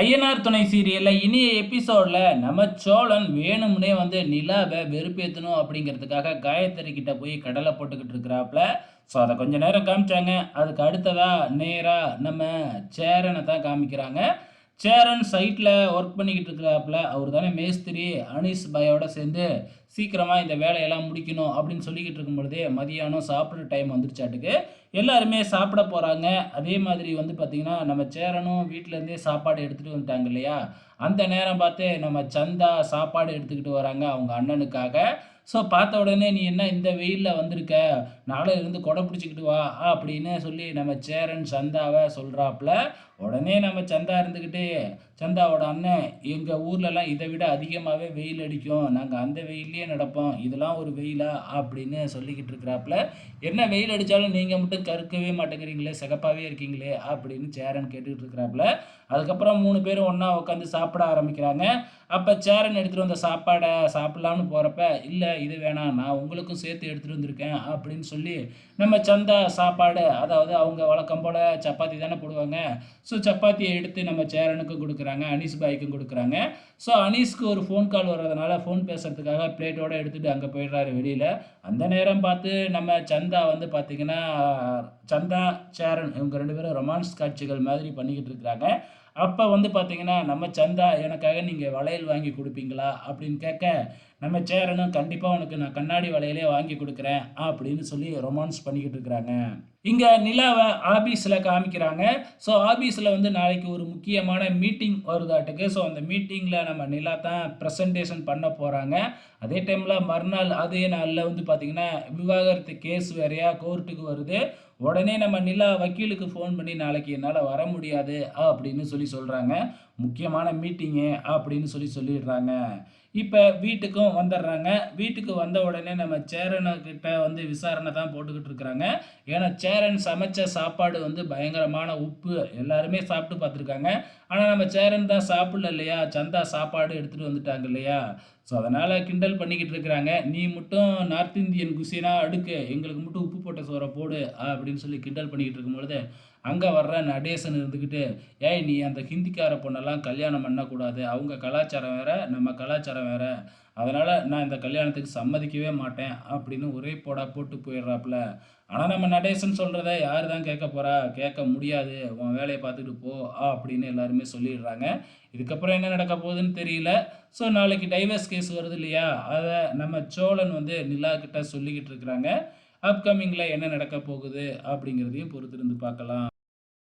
ஐயனார் துணை சீரியலில் இனிய எபிசோடில் நம்ம சோழன் வேணும்னே வந்து நிலாவை வெறுப்பேற்றணும் அப்படிங்கிறதுக்காக காயத்ரி கிட்ட போய் கடலை போட்டுக்கிட்டு இருக்கிறாப்புல. ஸோ அதை கொஞ்ச நேரம் காமிச்சாங்க. அதுக்கு அடுத்ததாக நேராக நம்ம சேரனை தான் காமிக்கிறாங்க. சேரன் சைட்டில் ஒர்க் பண்ணிக்கிட்டு இருக்கிறாப்புல. அவர் தானே மேஸ்திரி அனீஸ் பாயோட சேர்ந்து சீக்கிரமாக இந்த வேலையெல்லாம் முடிக்கணும் அப்படின்னு சொல்லிக்கிட்டு இருக்கும் பொழுதே மதியானம் சாப்பிட்ற டைம் வந்துருச்சாட்டுக்கு. எல்லாருமே சாப்பிட போகிறாங்க அதே மாதிரி வந்து பார்த்திங்கன்னா நம்ம சேரனும் வீட்டிலேருந்தே சாப்பாடு எடுத்துகிட்டு வந்துட்டாங்க இல்லையா? அந்த நேரம் பார்த்து நம்ம சந்தா சாப்பாடு எடுத்துக்கிட்டு வராங்க அவங்க அண்ணனுக்காக. ஸோ பார்த்த உடனே நீ என்ன இந்த வெயிலில் வந்திருக்க? நாளை இருந்து கொடை பிடிச்சிக்கிட்டு வா அப்படின்னு சொல்லி நம்ம சேரன் சந்தாவை சொல்கிறாப்புல உடனே நம்ம சந்தா இருந்துக்கிட்டு சந்தாவோட அண்ணன் எங்கள் ஊர்லலாம் இதை விட அதிகமாகவே வெயில் அடிக்கும். நாங்கள் அந்த வெயிலே நடப்போம். இதெல்லாம் ஒரு வெயிலா அப்படின்னு சொல்லிக்கிட்டு இருக்கிறாப்புல என்ன வெயில் அடித்தாலும் நீங்கள் மட்டும் கருக்கவே மாட்டேங்கிறீங்களே சிகப்பாகவே இருக்கீங்களே அப்படின்னு சேரன் கேட்டுக்கிட்டு இருக்கிறாப்புல அதுக்கப்புறம் மூணு பேரும் ஒன்றா உட்காந்து சாப்பிட ஆரம்பிக்கிறாங்க. அப்போ சேரன் எடுத்துகிட்டு வந்த சாப்பாடை சாப்பிட்லான்னு போகிறப்ப இல்லை இது வேணாம். நான் உங்களுக்கும் சேர்த்து எடுத்துகிட்டு வந்திருக்கேன் அப்படின்னு சொல்லி நம்ம சந்தா சாப்பாடு அதாவது அவங்க வழக்கம் போல் சப்பாத்தி தானே போடுவாங்க. ஸோ சப்பாத்தியை எடுத்து நம்ம சேரனுக்கும் கொடுக்குறாங்க அனீஸ் பாய்க்கும் கொடுக்குறாங்க. ஸோ அனீஸ்க்கு ஒரு ஃபோன் கால் வர்றதுனால ஃபோன் பேசுகிறதுக்காக பிளேட்டோடு எடுத்துகிட்டு அங்கே போயிடுறாரு வெளியில். அந்த நேரம் பார்த்து நம்ம சந்தா வந்து பார்த்திங்கன்னா சந்தா சேரன் இவங்க ரெண்டு பேரும் ரொமான்ஸ் காட்சிகள் மாதிரி பண்ணிக்கிட்டு இருக்கிறாங்க. அப்போ வந்து பார்த்தீங்கன்னா நம்ம சந்தா எனக்காக நீங்கள் வளையல் வாங்கி கொடுப்பீங்களா? அப்படின்னு கேட்க நம்ம சேரனும் கண்டிப்பாக உனக்கு நான் கண்ணாடி வளையலே வாங்கி கொடுக்குறேன் அப்படின்னு சொல்லி ரொமான்ஸ் பண்ணிக்கிட்டு இருக்கிறாங்க. இங்கே நிலாவை ஆஃபீஸில் காமிக்கிறாங்க. ஸோ ஆஃபீஸில் வந்து நாளைக்கு ஒரு முக்கியமான மீட்டிங் வருதாட்டுக்கு ஸோ அந்த மீட்டிங்கில் நம்ம நிலா தான் ப்ரெசன்டேஷன் பண்ண போகிறாங்க அதே டைமில் மறுநாள் அதே நாளில் வந்து பார்த்திங்கன்னா விவாகரத்து கேஸ் வேறையா கோர்ட்டுக்கு வருது. உடனே நம்ம நிலா வக்கீலுக்கு ஃபோன் பண்ணி நாளைக்கு என்னால் வர முடியாது அப்படின்னு சொல்லி சொல்கிறாங்க முக்கியமான மீட்டிங்கு அப்படின்னு சொல்லி சொல்லிடுறாங்க. இப்போ வீட்டுக்கும் வந்துடுறாங்க. வீட்டுக்கு வந்த உடனே நம்ம சேரனுக்கிட்ட வந்து விசாரணை தான் போட்டுக்கிட்டு இருக்கிறாங்க. ஏன்னா சேரன் சமைச்ச சாப்பாடு வந்து பயங்கரமான உப்பு எல்லாருமே சாப்பிட்டு பார்த்துருக்காங்க. ஆனால் நம்ம சேரன் தான் சாப்பிடல இல்லையா? சந்தா சாப்பாடு எடுத்துகிட்டு வந்துட்டாங்க இல்லையா? ஸோ அதனால் கிண்டல் பண்ணிக்கிட்டு இருக்கிறாங்க. நீ மட்டும் நார்த் இந்தியன் குசினா அடுக்கு. எங்களுக்கு மட்டும் உப்பு போட்ட சோறை போடு அப்படின்னு சொல்லி கிண்டல் பண்ணிக்கிட்டு இருக்கும்பொழுது அங்கே வர்ற நடேசன் இருந்துக்கிட்டு ஏய் நீ அந்த ஹிந்திக்கார பொண்ணெல்லாம் கல்யாணம் பண்ணக்கூடாது. அவங்க கலாச்சாரம் வேறு நம்ம கலாச்சாரம் வேறு. அதனால் நான் இந்த கல்யாணத்துக்கு சம்மதிக்கவே மாட்டேன். அப்படின்னு ஒரே போடா போட்டு போயிடுறாப்புல. ஆனால் நம்ம நடேசன் சொல்கிறத யார் தான் கேட்க போகிறா கேட்க முடியாது. உன் வேலையை பார்த்துட்டு போ அப்படின்னு எல்லாருமே சொல்லிடுறாங்க. இதுக்கப்புறம் என்ன நடக்க போகுதுன்னு தெரியல. ஸோ நாளைக்கு டைவர்ஸ் கேஸ் வருது இல்லையா? அதை நம்ம சோழன் வந்து நிலா கிட்ட சொல்லிக்கிட்டு இருக்கிறாங்க. அப்கமிங்கில் என்ன நடக்க போகுது அப்படிங்கிறதையும் பொறுத்திருந்து பார்க்கலாம்.